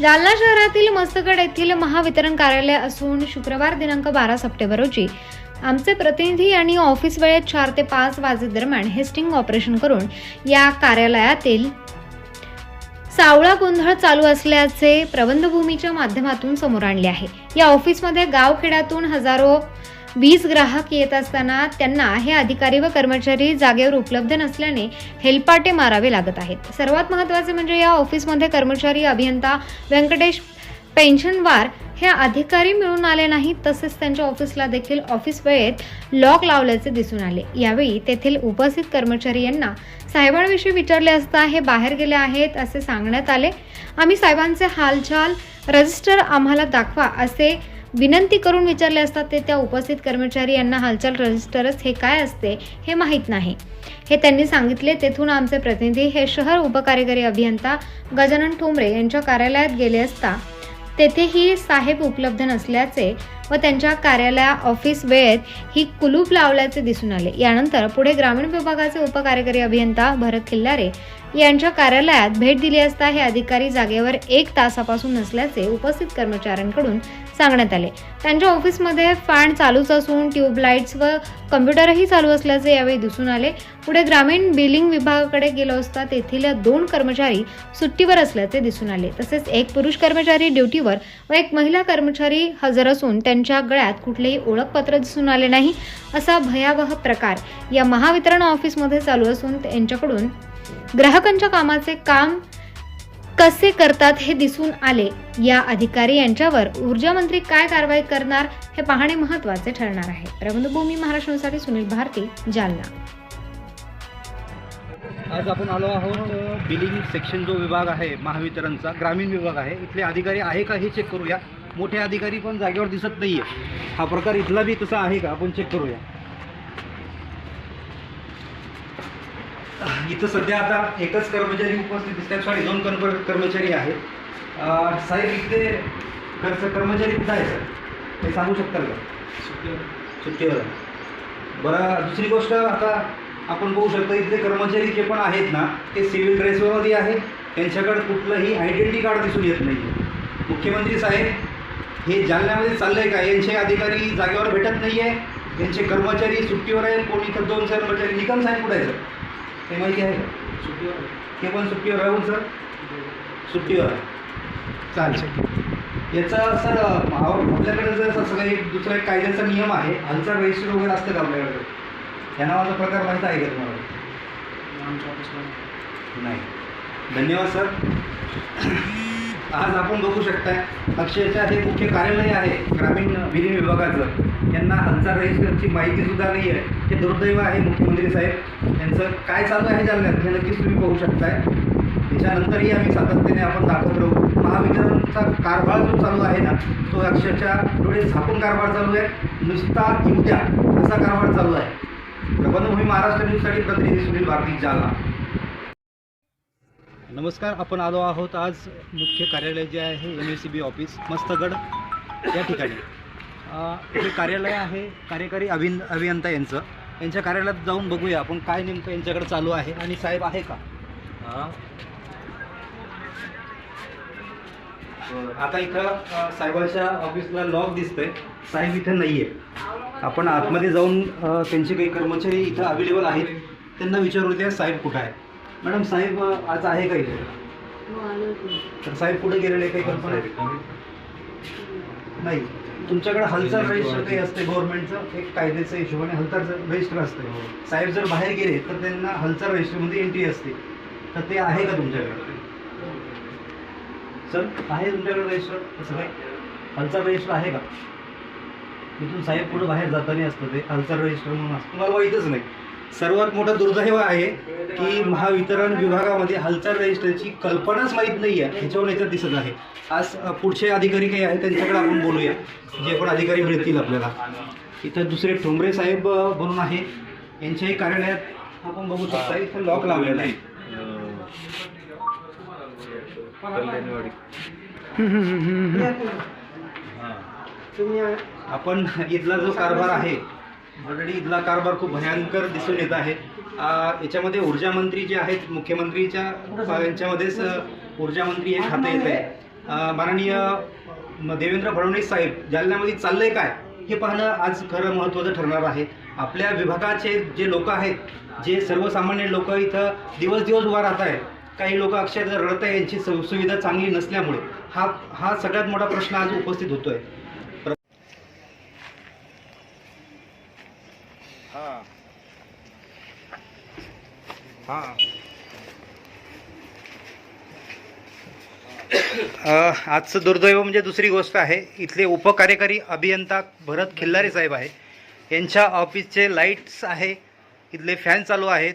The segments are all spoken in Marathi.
जालना शहरातील मस्तगड येथील महावितरण कार्यालय असून शुक्रवार दिनांक बारा सप्टेंबर रोजी आमचे प्रतिनिधी आणि ऑफिस वेळेत चार ते पाच वाजेदरम्यान हेस्टिंग ऑपरेशन करून या कार्यालयातील सावळा गोंधळ चालू असल्याचे प्रबंधभूमीच्या माध्यमातून समोर आणले आहे. या ऑफिसमध्ये गावखेड्यातून हजारो वीज ग्राहक येत असताना त्यांना हे अधिकारी व कर्मचारी जागेवर उपलब्ध नसल्याने हेलपाटे मारावे लागत आहेत. सर्वात महत्त्वाचे म्हणजे या ऑफिसमध्ये कर्मचारी अभियंता व्यंकटेश पेन्शनवार हे अधिकारी मिळून आले नाहीत तसेच त्यांच्या ऑफिसला देखील ऑफिस वेळेत लॉक लावल्याचे दिसून आले. यावेळी तेथील उपस्थित कर्मचारी यांना साहेबांविषयी विचारले असता हे बाहेर गेले आहेत असे सांगण्यात आले. आम्ही साहेबांचे हालचाल रजिस्टर आम्हाला दाखवा असे विनंती करून विचारले असता ते त्या उपस्थित कर्मचारी यांना हालचाल रजिस्टरच हे काय असते हे माहीत नाही. हे त्यांनी सांगितले तेथून आमचे प्रतिनिधी हे शहर उपकार्यकारी अभियंता गजानन ठोंबरे यांच्या कार्यालयात गेले असता तेथेही साहेब उपलब्ध नसल्याचे व त्यांच्या कार्यालया ऑफिस वेळेत ही कुलूप लावल्याचे दिसून आले. यानंतर पुढे ग्रामीण विभागाचे उपकार्यकारी अभियंता भरत खिल्लारे यांच्या कार्यालयात भेट दिली असता हे अधिकारी जागेवर एक तासापासून नसल्याचे उपस्थित कर्मचाऱ्यांकडून सांगण्यात आले. त्यांच्या ऑफिसमध्ये फॅन चालूच असून ट्यूबलाईट्स व कम्प्युटरही चालू असल्याचे यावेळी दिसून आले. पुढे ग्रामीण बिलिंग विभागाकडे गेलो असता तेथील दोन कर्मचारी सुट्टीवर असल्याचे दिसून आले. तसेच एक पुरुष कर्मचारी ड्युटीवर व एक महिला कर्मचारी हजर असून त्यांच्या गळ्यात कुठलेही ओळखपत्र दिसून आले नाही असा भयावह प्रकार या महावितरण ऑफिसमध्ये चालू असून त्यांच्याकडून ग्राहकांच्या कामाचे काम कसे करतात हे दिसून आले. या अधिकारी यांच्यावर ऊर्जा मंत्री काय कारवाई करणार हे पाहणे महत्त्वाचे ठरणार आहे. प्रबंधभूमी महाराष्ट्रासाठी सुनील भारती जालना. आज आपण आलो आहोत बिलिंग सेक्शन जो विभाग आहे महावितरणचा ग्रामीण विभाग आहे. इथले अधिकारी आहे का हे चेक करूया. मोठे अधिकारी पण जागेवर दिसत नाहीये. हा प्रकार इथला बी तसा आहे का? आपण चेक करूया. इथं सध्या आता एकच कर्मचारी उपस्थित दिसतात सॉरी दोन कर्म कर्मचारी आहेत. साहेब इथले कर्स कर्मचारी कुठं आहे सर? हे सांगू शकताल का? सुट्टीवर. आहे. बरं दुसरी गोष्ट आता आपण बघू शकतो इथले कर्मचारी जे पण आहेत ना ते सिव्हिल ड्रेसवरती आहेत. त्यांच्याकडे कुठलंही आयडेंटिटी कार्ड दिसून येत नाही मुख्यमंत्री साहेब हे जालन्यामध्ये चाललंय का? यांचे अधिकारी जागेवर भेटत नाही आहे यांचे कर्मचारी सुट्टीवर आहेत. कोणी इथं दोन कर्मचारी? निकम साहेब कुठे आहे सर? ते माहिती आहे? सुट्टीवर ते पण सुट्टीवर राहून सर सुट्टीवर आहे. चालेल. याचा सर आपल्याकडे जर असं काही दुसरा एक कायद्याचा नियम आहे हलचा रजिस्टर वगैरे असतं का आपल्याकडे? या नावाचा प्रकार माहीत आहे का तुम्हाला? नाही. धन्यवाद सर. आज आपण बघू शकताय अक्षयच्या हे मुख्य कार्यालय आहे ग्रामीण विधी विभागाचं. यांना हालचाल रजिस्टरची माहिती सुद्धा नाही आहे हे दुर्दैव आहे मुख्यमंत्री साहेब. यांचं काय चालू आहे जालन्यात हे नक्कीच तुम्ही पाहू शकताय. त्याच्यानंतरही आम्ही सातत्याने आपण दाखवत राहू. महावितरणचा कारभार जो चालू आहे ना तो अक्षरशः डोळे झाकून कारभार चालू आहे. नुसता येऊ द्या असा कारभार चालू आहे. प्रबंधभूमी महाराष्ट्र न्यूजसाठी प्रतिनिधी सुनील भारती जालना. नमस्कार आपण आलो आहोत आज मुख्य कार्यालय जे आहे M S C B office Mastgad. या ठिकाणी. अ, हे कार्यालय आहे कार्यकारी अभिन अभियंता यांचं यांच्या कार्यालयात जाऊन बघूया आपण काय नेमकं यांच्याकडे चालू आहे आणि साहेब आहे का. आता इथं साहेबांच्या ऑफिसला लॉक दिसतंय. साहेब इथं नाही आहे आपण आतमध्ये जाऊन त्यांचे काही कर्मचारी इथं अवेलेबल आहेत त्यांना विचारू द्या साहेब कुठं आहे. मॅडम साहेब आज आहे का इथे? तर साहेब कुठे गेलेले काही कल्पना नाही. तुमच्याकडे हालचाल रजिस्टर काही असते गव्हर्नमेंटचं एक कायद्याच्या हिशोबाने हालचाल रजिस्टर असते. साहेब जर बाहेर गेले तर त्यांना हालचाल रजिस्टरमध्ये एंट्री असते. तर ते आहे का तुमच्याकडे? सर आहे तुमच्याकडे रजिस्टर तसं काही हालचाल रजिस्टर आहे का? इथून साहेब पुढे बाहेर जाताना असतं ते हालचाल रजिस्टर म्हणून असतं. तुम्हाला माहीतच नाही. सर्वात मोठं दुर्दैव आहे की महावितरण विभागामध्ये हालचाल रजिस्टरची कल्पनाच माहीत नाही आहे. ह्याच्यावरून याच्यात दिसत आहे. आज पुढचे अधिकारी काही आहेत त्यांच्याकडे आपण बोलूया. जे पण अधिकारी मिळतील आपल्याला. इथं दुसरे ठोंबरे साहेब म्हणून आहे. यांच्याही कार्यालयात आपण बघू शकता इथं लॉक लावलेलं आहे. आपण इथला जो कारभार आहे ऑलरेडी इथला कारभार खूप भयंकर दिसून येत आहे. याच्यामध्ये ऊर्जा मंत्री जे आहेत मुख्यमंत्रीच्या यांच्यामध्येच ऊर्जा मंत्री हे खातं येत आहे. माननीय म- देवेंद्र फडणवीस साहेब जालन्यामध्ये चाललंय काय हे पाहणं आज खरं महत्त्वाचं ठरणार आहे. आपल्या विभागाचे जे लोक आहेत जे सर्वसामान्य लोक इथं दिवस दिवस उभा राहत आहेत काही लोक अक्षरशः रडत आहे यांची सुविधा चांगली नसल्यामुळे. हा हा सगळ्यात मोठा प्रश्न आज उपस्थित होतो आहे अ, आजचं दुर्दैव म्हणजे दुसरी गोष्ट आहे इथले उपकार्यकारी अभियंता भरत खिल्लारे साहेब आहे यांच्या ऑफिसचे लाईट्स आहे इथले फॅन चालू आहेत.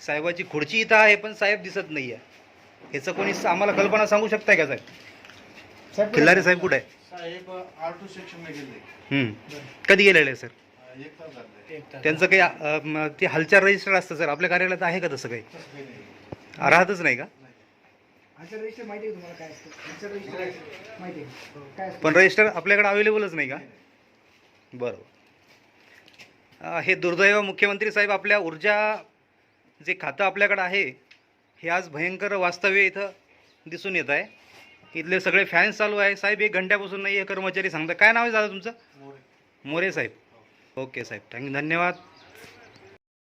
साहेबाची खुर्ची इथं आहे पण साहेब दिसत नाही आहे ह्याचं कोणी आम्हाला कल्पना सांगू शकताय का साहेब? खिल्लारे साहेब कुठे आहे साहेब आर टू सेक्शनला गेले. कधी गेलेले सर? त्यांचं काही अ, म, ते हालचाल रजिस्टर असतं सर. आपल्या कार्यालयात आहे का तसं काही? राहतच नाही का? आमचं रजिस्टर माहिती आहे तुम्हाला काय असतं? आमचं रजिस्टर माहिती आहे. काय असतं? पण रजिस्टर आपल्याकडे अवेलेबलच नाही का? बरोबर. अ, हे दुर्दैव मुख्यमंत्री साहेब आपल्या ऊर्जा जे खातं आपल्याकडं आहे हे आज भयंकर वास्तव्य इथं दिसून येत आहे. इथले सगळे फॅन्स चालू आहे. साहेब एक घंट्यापासून नाही हे कर्मचारी सांगता काय नाव आहे दादा तुमचं? मोरे. मोरे साहेब. ओके साहेब. थँक्यू धन्यवाद.